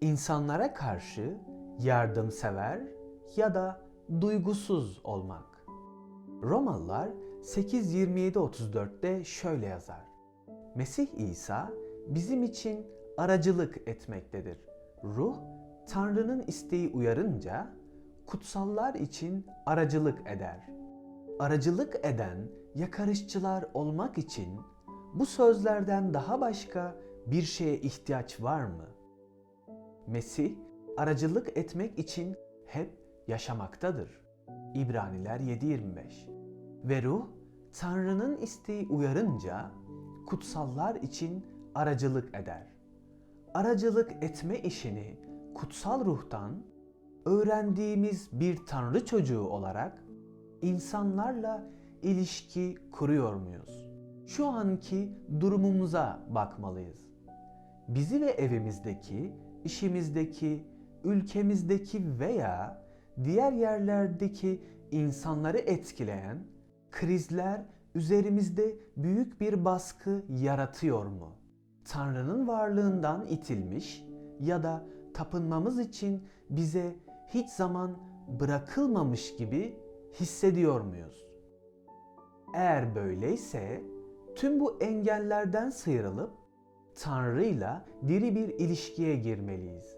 insanlara karşı yardımsever ya da duygusuz olmak. Romalılar 8.27-34'te şöyle yazar. Mesih İsa bizim için aracılık etmektedir. Ruh, Tanrı'nın isteği uyarınca kutsallar için aracılık eder. Aracılık eden yakarışçılar olmak için bu sözlerden daha başka bir şeye ihtiyaç var mı? Mesih aracılık etmek için hep yaşamaktadır. İbraniler 7.25 Ve ruh Tanrı'nın isteği uyarınca kutsallar için aracılık eder. Aracılık etme işini kutsal ruhtan öğrendiğimiz bir Tanrı çocuğu olarak insanlarla ilişki kuruyor muyuz? Şu anki durumumuza bakmalıyız. Bizi ve evimizdeki, işimizdeki, ülkemizdeki veya diğer yerlerdeki insanları etkileyen krizler üzerimizde büyük bir baskı yaratıyor mu? Tanrı'nın varlığından itilmiş ya da tapınmamız için bize hiç zaman bırakılmamış gibi hissediyor muyuz? Eğer böyleyse tüm bu engellerden sıyrılıp Tanrı'yla diri bir ilişkiye girmeliyiz.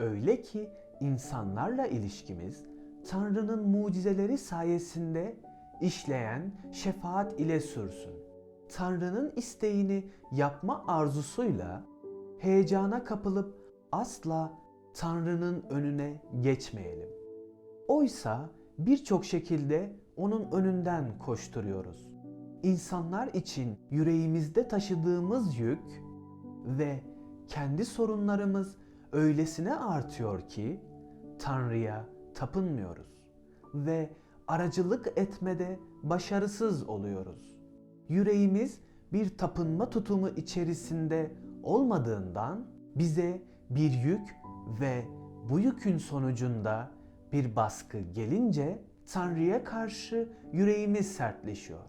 Öyle ki insanlarla ilişkimiz Tanrı'nın mucizeleri sayesinde işleyen şefaat ile sürsün. Tanrı'nın isteğini yapma arzusuyla heyecana kapılıp asla Tanrı'nın önüne geçmeyelim. Oysa birçok şekilde onun önünden koşturuyoruz. İnsanlar için yüreğimizde taşıdığımız yük ve kendi sorunlarımız öylesine artıyor ki Tanrı'ya tapınmıyoruz ve aracılık etmede başarısız oluyoruz. Yüreğimiz bir tapınma tutumu içerisinde olmadığından bize bir yük ve bu yükün sonucunda bir baskı gelince Tanrı'ya karşı yüreğimiz sertleşiyor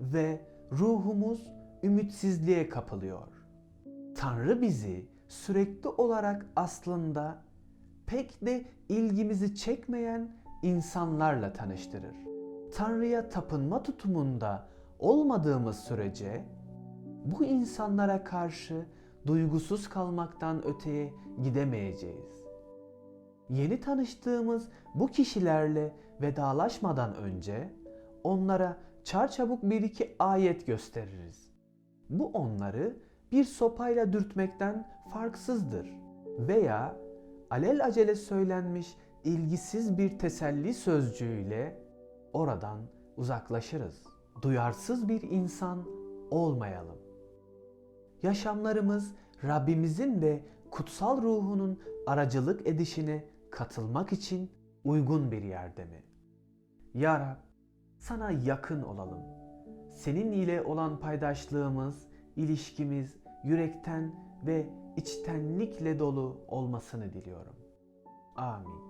ve ruhumuz ümitsizliğe kapılıyor. Tanrı bizi sürekli olarak aslında pek de ilgimizi çekmeyen insanlarla tanıştırır. Tanrı'ya tapınma tutumunda olmadığımız sürece bu insanlara karşı duygusuz kalmaktan öteye gidemeyeceğiz. Yeni tanıştığımız bu kişilerle vedalaşmadan önce onlara çarçabuk bir iki ayet gösteririz. Bu onları bir sopayla dürtmekten farksızdır veya alel acele söylenmiş ilgisiz bir teselli sözcüğüyle oradan uzaklaşırız. Duyarsız bir insan olmayalım. Yaşamlarımız Rabbimizin ve kutsal ruhunun aracılık edişine katılmak için uygun bir yerde mi? Ya Rab, sana yakın olalım. Senin ile olan paydaşlığımız, ilişkimiz yürekten ve içtenlikle dolu olmasını diliyorum. Amin.